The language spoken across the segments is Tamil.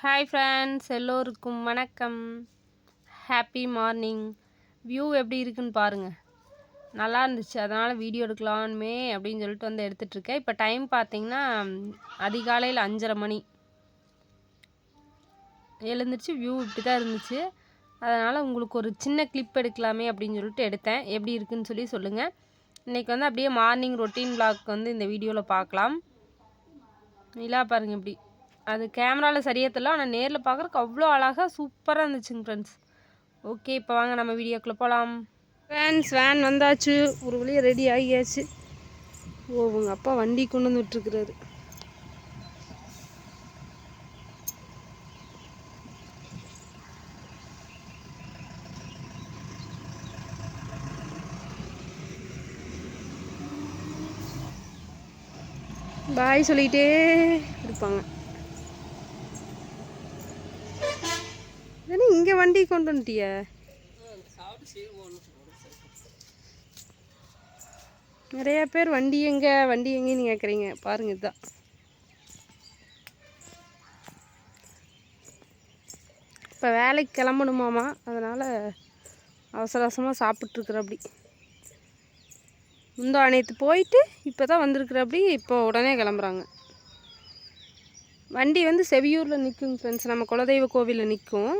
ஹாய் ஃப்ரெண்ட்ஸ் எல்லோருக்கும் வணக்கம். ஹாப்பி மார்னிங் வியூ எப்படி இருக்குன்னு பாருங்கள் நல்லா இருந்துச்சு. அதனால் வீடியோ எடுக்கலாமே அப்படின்னு சொல்லிட்டு வந்து எடுத்துகிட்ருக்கேன் இப்போ டைம் பார்த்தீங்கன்னா அதிகாலையில் அஞ்சரை மணி. எழுந்துருச்சு வியூ இப்படி தான் இருந்துச்சு. அதனால் உங்களுக்கு ஒரு சின்ன கிளிப் எடுக்கலாமே அப்படின்னு சொல்லிட்டு எடுத்தேன். எப்படி இருக்குன்னு சொல்லி சொல்லுங்கள் இன்றைக்கி வந்து அப்படியே மார்னிங் ரொட்டீன் பிளாக் வந்து இந்த வீடியோவில் பார்க்கலாம். நிலா பாருங்கள் இப்படி. அது கேமராவில் சரியாக தெரியல ஆனால் நேரில் பார்க்குறக்கு அவ்வளோ அழகாக சூப்பராக இருந்துச்சுங்க ஃப்ரெண்ட்ஸ் ஓகே இப்போ வாங்க நம்ம வீடியோக்குள்ளே போகலாம் ஃப்ரெண்ட்ஸ் வேன் வந்தாச்சு. ஒரு வழியாக ரெடி ஆகியாச்சு. ஓ உங்கள் அப்பா வண்டி கொண்டு வந்து விட்டுருக்குறாரு. பாய் சொல்லிக்கிட்டே இருப்பாங்க என்ன இங்கே வண்டி கொண்டு வந்துட்டிய? நிறைய பேர் வண்டி எங்க வண்டி எங்கேன்னு கேட்குறீங்க பாருங்க இதுதான் இப்போ வேலைக்கு கிளம்பணுமாமா? அதனால் அவசர அவசரமாக சாப்பிட்ருக்குறப்படி முந்தா நேற்று போயிட்டு இப்போ தான் வந்திருக்கிறப்படி இப்போ உடனே கிளம்புறாங்க. வண்டி வந்து செவியூரில் நிற்கும் ஃப்ரெண்ட்ஸ் நம்ம குலதெய்வ கோவிலில் நிற்கும்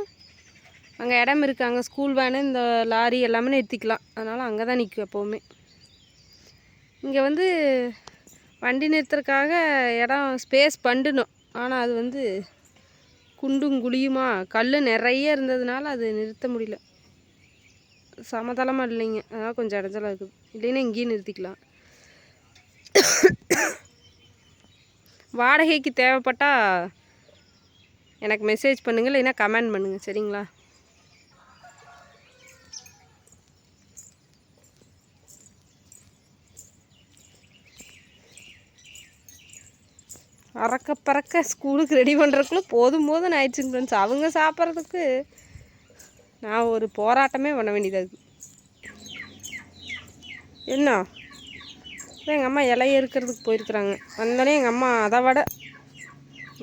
அங்கே இடம் இருக்குது அங்கே ஸ்கூல் வேனு இந்த லாரி எல்லாமே நிறுத்திக்கலாம். அதனால் அங்கே தான் நிற்கும் எப்போவுமே. இங்கே வந்து வண்டி நிறுத்துறதுக்காக இடம் ஸ்பேஸ் பண்ணணும் ஆனால் அது வந்து குண்டும் குழியுமா கல் நிறைய இருந்ததுனால அது நிறுத்த முடியல. சமதளமாக இல்லைங்க. அதனால் கொஞ்சம் இடைஞ்சலாக இருக்குது. இல்லைன்னா இங்கேயும் நிறுத்திக்கலாம். வாடகைக்கு தேவைப்பட்டால் எனக்கு மெசேஜ் பண்ணுங்கள் இல்லைன்னா கமெண்ட் பண்ணுங்கள் சரிங்களா? அறக்க பறக்க ஸ்கூலுக்கு ரெடி பண்ணுறதுக்குள்ளே போதும் போதும் ஆயிடுச்சுங்க ஃப்ரெண்ட்ஸ் அவங்க சாப்பிட்றதுக்கு நான் ஒரு போராட்டமே பண்ண வேண்டியதாக இருக்குது என்ன? எங்கள் அம்மா இலைய இருக்கிறதுக்கு போயிருக்கிறாங்க. வந்தோடனே எங்கள் அம்மா அதை விட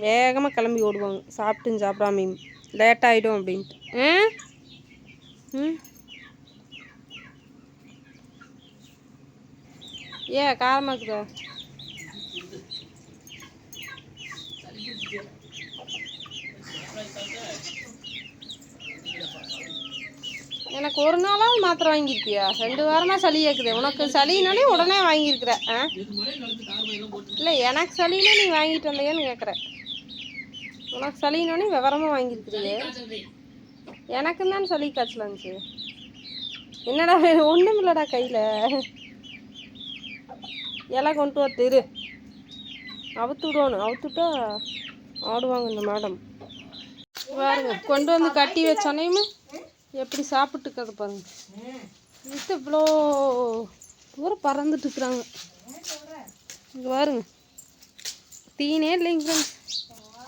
வேகமாக கிளம்பி ஓடுவாங்க. சாப்பிட்டும் சாப்பிடாமையும். லேட் ஆகிடும் அப்படின்ட்டு. ம்? ம்? ஏ காரமாக இருக்குதா? எனக்கு ஒரு நாளாவது மாத்திரை வாங்கியிருக்கியா ரெண்டு வாரமாக சளி கேட்குது உனக்கு சளினாலே உடனே வாங்கியிருக்கிற ஆ? இல்லை எனக்கு சளினா நீ வாங்கிட்டு வந்தியான்னு கேட்குற உனக்கு சளினோடனே விவரமாக வாங்கியிருக்கிறியே. எனக்கு தான் சளி காய்ச்சல் இருந்துச்சு என்னடா ஒன்றும் இல்லைடா கையில். இலை கொண்டு வர திரு. அவுத்து விடுவானு. அவுத்துட்டா ஆடுவாங்க இந்த மேடம். பாருங்க கொண்டு வந்து கட்டி வச்சோனையுமே எப்படி சாப்பிட்டுக்கிறது பாருங்க. இது இவ்வளோ தூரம் பறந்துட்டு இருக்கிறாங்க இங்கே பாருங்க. தீனே இல்லைங்க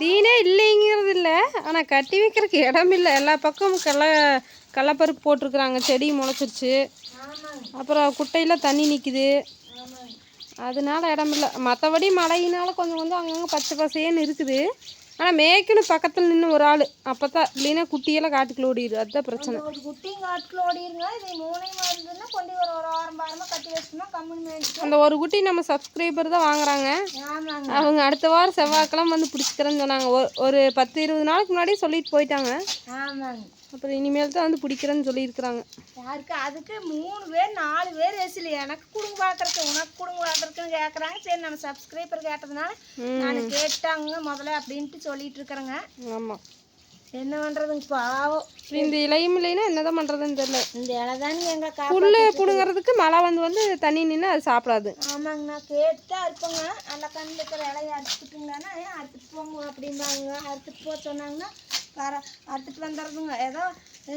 தீனே இல்லைங்கிறது இல்லை. ஆனால் கட்டி வைக்கிறதுக்கு இடம் இல்லை. எல்லா பக்கமும் கடல கடலப்பருப்பு போட்டிருக்குறாங்க. செடி முளைச்சிருச்சு. அப்புறம் குட்டையில் தண்ணி நிற்கிது அதனால இடம் இல்லை. மற்றபடி மழையினால கொஞ்சம் கொஞ்சம் அங்கங்கே பச்சை பசேன்னு இருக்குது. ஆனால் மேய்க்கணும் பக்கத்தில் நின்று ஒரு ஆள். அப்போ தான் இல்லைன்னா குட்டியெல்லாம் காட்டுக்குள்ள ஓடிடு அதுதான் பிரச்சனை. குட்டியும் காட்டுக்குள்ள ஓடிருங்க இது மூணையும் இருந்ததுன்னா கொண்டு ஒரு ஒரு வாரம் வாரமாக கட்டி வச்சோம்னா மேய்ச்சி அந்த ஒரு குட்டி நம்ம சப்ஸ்கிரைபர் தான் வாங்குறாங்க. அவங்க அடுத்த வாரம் செவ்வாய்க்கிழமை வந்து பிடிச்சிக்கிறேன்னு சொன்னாங்க. ஒரு ஒரு பத்து இருபது நாளுக்கு முன்னாடியே சொல்லிட்டு போயிட்டாங்க. ஆமாங்க. அப்புறம் இனிமேல் தான் வந்து பிடிக்கிறேன்னு சொல்லியிருக்கிறாங்க. யாருக்கு? அதுக்கு மூணு பேர் நாலு பேர் எசில் எனக்கு கொடுங்க பார்க்கறக்கு உனக்கு கொடுங்க பார்க்கறக்குன்னு கேட்குறாங்க சரி நம்ம சப்ஸ்கிரைபர் கேட்டதுனால நான் கேட்டாங்க முதல்ல அப்படின்ட்டு சொல்லிட்டு இருக்கிறேங்க ஆமாம் என்ன பண்ணுறதுங்க பாவம். இந்த இலையும் இல்லைன்னா என்னதான் பண்ணுறதுன்னு தெரியல. இந்த இலை தானுங்க எங்கள் கா புல்லு பிடுங்கிறதுக்கு மழை வந்து வந்து தண்ணி நின்று அது சாப்பிடாது. ஆமாங்க நான் கேட்டுதான் இருப்பேங்க. அந்த கண்ணில் இருக்கிற இலையை அறுத்துட்டுங்களான்னா ஏன் அறுத்துட்டு போங்க அப்படிம்பாங்க அறுத்துட்டு போக சொன்னாங்கன்னா வர அறுத்துட்டு வந்துடுறதுங்க ஏதோ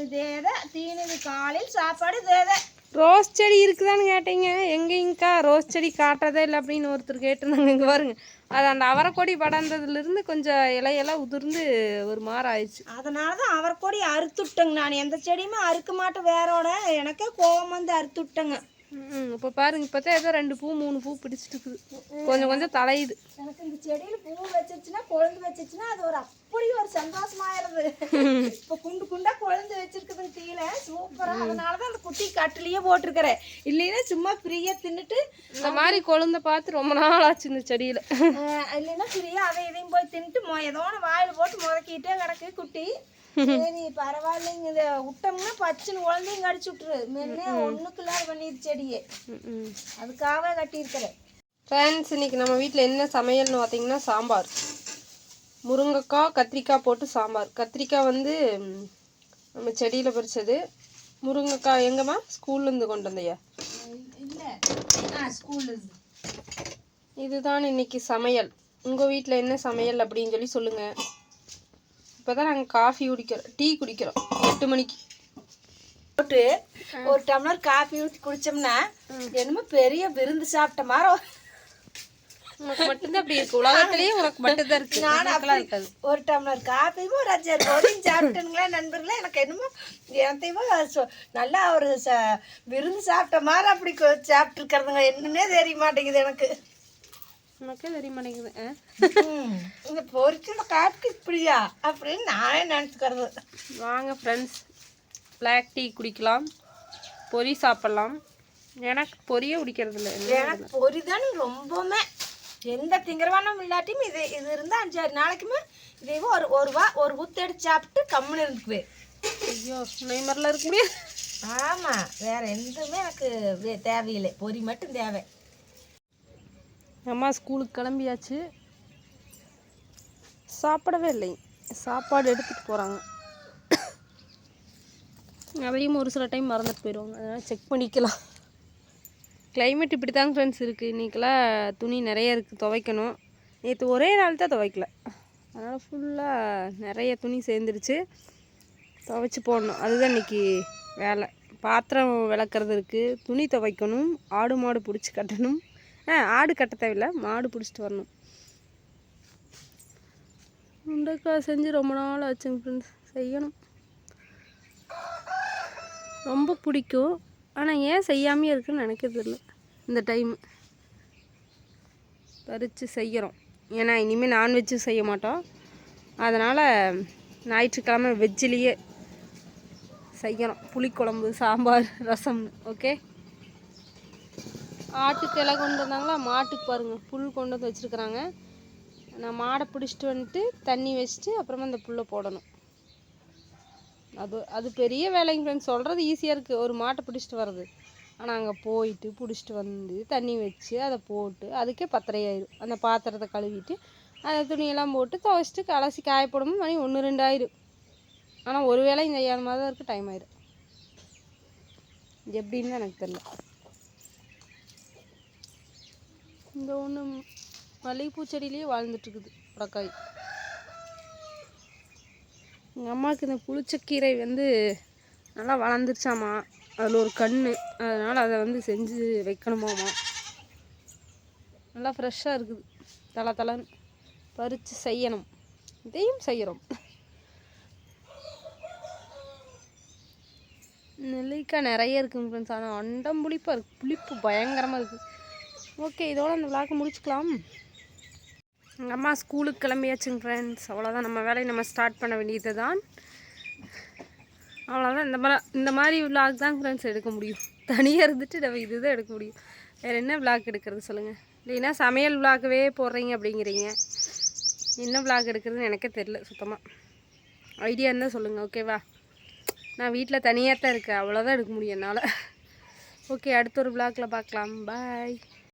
இதே தான் தீனி காலையில் சாப்பாடு இதே தான் ரோஸ் செடி இருக்குதான்னு கேட்டீங்க. எங்கேங்கக்கா ரோஸ் செடி காட்டுறதே இல்லை அப்படின்னு ஒருத்தர் கேட்டிருந்தாங்க. இங்கே பாருங்க. அது அந்த அவரைக்கொடி படர்ந்ததுலேருந்து கொஞ்சம் இலையெல்லாம் உதிர்ந்து ஒரு மாதிரி ஆயிடுச்சு. அதனால தான் அவரைக்கொடி அறுத்துட்டேங்க நான். எந்த செடியுமே அறுக்க மாட்டேன். வேறோட எனக்கே கோவம் வந்து அறுத்துட்டேங்க. ம் இப்போ பாருங்க இப்போ தான் ஏதோ ரெண்டு பூ மூணு பூ பிடிச்சிட்டு இருக்குது கொஞ்சம் கொஞ்சம் தலையுது. எனக்கு இந்த செடியில பூ வச்சிருச்சுன்னா கொழுந்து வச்சிருச்சுன்னா அது ஒரு அப்படி ஒரு சந்தோஷமாயிருது இப்போ குண்டு குண்டா கொழுந்து வச்சிருக்குதுங்க கீழே. சூப்பரா. அதனாலதான் அந்த குட்டி கட்டிலேயே போட்டிருக்கிறேன். இல்லைன்னா சும்மா ஃப்ரீயா தின்னுட்டு இந்த மாதிரி கொழுந்த பார்த்து ரொம்ப நாள் ஆச்சு இந்த செடியில். இல்லைன்னா ஃப்ரீயா அதை இதையும் போய் தின்னுட்டு மொ ஏதோ ஒன்று வாயில் போட்டு முதக்கிட்டே கிடக்கு குட்டி. சரி பரவாயில்லைங்க இதை விட்டோம்னா பச்சுன்னு குழந்தையும் கடிச்சு விட்டுரு. மென்னே ஒண்ணுக்கு இல்லாத பண்ணிடு செடியே. அதுக்காக கட்டியிருக்கிறேன். ஃப்ரெண்ட்ஸ் இன்னைக்கு நம்ம வீட்டில் என்ன சமையல்னு பார்த்தீங்கன்னா சாம்பார். முருங்கைக்காய் கத்திரிக்காய் போட்டு சாம்பார். கத்திரிக்காய் வந்து நம்ம செடியில் பறிச்சது. முருங்கைக்காய் எங்கம்மா? ஸ்கூல்லேருந்து கொண்டு வந்தையா? இல்லை. ஆ ஸ்கூல் இதுதான் இன்னைக்கு சமையல். உங்கள் வீட்டில் என்ன சமையல் அப்படின்னு சொல்லி சொல்லுங்கள் இப்போ தான் நாங்கள் காஃபி குடிக்கிறோம். டீ குடிக்கிறோம். எட்டு மணிக்கு. போட்டு ஒரு டம்ளர் காப்பி ஊற்றி குடிச்சோம்னா என்னமோ பெரிய விருந்து சாப்பிட்ட மாதிரி உனக்கு மட்டும்தான் அப்படி இருக்கு. உலகத்திலேயே உனக்கு மட்டும்தான் இருக்கு. அப்படி இருக்காது. ஒரு டம்ளர் காப்பியும் ஒரு அஞ்சாறு கோதையும் சாப்பிட்டேனுங்களா நண்பர்களே? எனக்கு என்னமோ எனத்தையுமோ நல்லா ஒரு ச விருந்து சாப்பிட்ட மாதிரி அப்படி கொ- சாப்பிட்டுருக்கறதுங்க. என்னன்னே தெரிய மாட்டேங்குது எனக்கு. உனக்கே தெரிய மாட்டேங்குது இந்த பொரிச்சுள்ள காப்பி இப்படியா? அப்படின்னு நானே நினச்சிக்கிறது. வாங்க ஃப்ரெண்ட்ஸ் பிளாக் டீ குடிக்கலாம். பொரி சாப்பிட்லாம். எனக்கு பொரியே குடிக்கிறது இல்லை எனக்கு பொரிதான் ரொம்பவுமே. எந்த திங்கரவானம் இல்லாட்டியும் இது இது இருந்தால் அஞ்சாறு நாளைக்குமே இதையும் ஒரு ஒரு வா ஒரு ஊத்து எடுத்து சாப்பிட்டு கம்முன்னு இருந்துக்குவேன் ஐயோ நெய்மரில் இருக்க முடியாது. ஆமாம் வேற எதுவுமே எனக்கு வே- தேவையில்லை. பொரி மட்டும் தேவை. அம்மா ஸ்கூலுக்கு கிளம்பியாச்சு. சாப்பிடவே இல்லை. சாப்பாடு எடுத்துகிட்டு போகிறாங்க அதையும் ஒரு சில டைம் மறந்துட்டு போயிடுவாங்க. அதனால் செக் பண்ணிக்கலாம். கிளைமேட் இப்படி தாங்க ஃப்ரெண்ட்ஸ் இருக்குது இன்றைக்கெல்லாம் துணி நிறைய இருக்குது துவைக்கணும். நேற்று ஒரே நாள் தான் துவைக்கல. அதனால் ஃபுல்லாக நிறைய துணி சேர்ந்துருச்சு. துவைச்சி போடணும். அதுதான் இன்னைக்கு வேலை. பாத்திரம் விளக்குறது இருக்குது துணி துவைக்கணும். ஆடு மாடு பிடிச்சி கட்டணும். ஆ ஆடு கட்ட தேவையில்லை. மாடு பிடிச்சிட்டு வரணும். முண்டைக்காய் செஞ்சு ரொம்ப நாள் ஆச்சுங்க ஃப்ரெண்ட்ஸ் செய்யணும். ரொம்ப பிடிக்கும். ஆனால் ஏன் செய்யாமையே இருக்குன்னு நினைக்கிறதில்ல இந்த டைமு பறித்து செய்கிறோம் ஏன்னா இனிமேல் நான்வெஜ்ஜும் செய்ய மாட்டோம். அதனால் ஞாயிற்றுக்கிழமை வெஜ்ஜிலேயே செய்யணும் புளிக்குழம்பு சாம்பார் ரசம் ஓகே ஆட்டுக்கு இலை கொண்டு வந்தாங்களா? மாட்டுக்கு பாருங்கள் புல் கொண்டு வந்து வச்சுருக்குறாங்க. நான் மாடை பிடிச்சிட்டு வந்துட்டு தண்ணி வச்சுட்டு அப்புறமா அந்த புல்லை போடணும். அது அது பெரிய வேலைங்க ஃப்ரெண்ட்ஸ் சொல்கிறது ஈஸியாக இருக்குது ஒரு மாட்டை பிடிச்சிட்டு வர்றது. ஆனால் அங்கே போயிட்டு பிடிச்சிட்டு வந்து தண்ணி வச்சு அதை போட்டு அதுக்கே பத்தரை ஆயிரும். அந்த பாத்திரத்தை கழுவிட்டு அந்த துணியெல்லாம் போட்டு துவைச்சிட்டு கலசி காய போடும்போது மணி ஒன்று ரெண்டு ஆயிரும். ஆனால் ஒரு வேளையும் இந்த ஏழு மாதம் இருக்குது டைம் ஆயிரும். எப்படின்னு எனக்கு தெரியல. இந்த ஒன்று மல்லிகைப்பூ செடியிலேயே வாழ்ந்துட்டுருக்குது புடக்காய் எங்கள் அம்மாவுக்கு இந்த புளிச்சக்கீரை வந்து நல்லா வளர்ந்துருச்சாமா? அதில் ஒரு கண் அதனால் அதை வந்து செஞ்சு வைக்கணுமாமா? நல்லா ஃப்ரெஷ்ஷாக இருக்குது. தலை தலைன்னு பறித்து செய்யணும். இதையும் செய்கிறோம் நெல்லிக்காய் நிறைய இருக்குங்க ஃப்ரெண்ட்ஸ் ஆனால் அண்டம் புளிப்பாக இருக்குது புளிப்பு பயங்கரமாக இருக்குது ஓகே இதோட அந்த விளாக்க முடிச்சுக்கலாம். எங்கள் அம்மா ஸ்கூலுக்கு கிளம்பியாச்சுங்க ஃப்ரெண்ட்ஸ் அவ்வளோதான் நம்ம வேலையை நம்ம ஸ்டார்ட் பண்ண வேண்டியது தான் அவ்வளோதான் இந்த மாதிரி இந்த மாதிரி விளாக் தான் ஃப்ரெண்ட்ஸ் எடுக்க முடியும். தனியாக இருந்துட்டு நம்ம இதுதான் எடுக்க முடியும். வேறு என்ன விளாக் எடுக்கிறது சொல்லுங்கள் இல்லைன்னா சமையல் விளாகவே போடுறீங்க அப்படிங்கிறீங்க. என்ன விளாக் எடுக்கிறதுன்னு எனக்கே தெரில சுத்தமாக ஐடியா இருந்தால் சொல்லுங்கள் ஓகேவா நான் வீட்டில் தனியாக தான் இருக்கேன் அவ்வளோதான் எடுக்க முடியும் என்னால். ஓகே அடுத்த ஒரு விளாக்கில் பார்க்கலாம். பாய்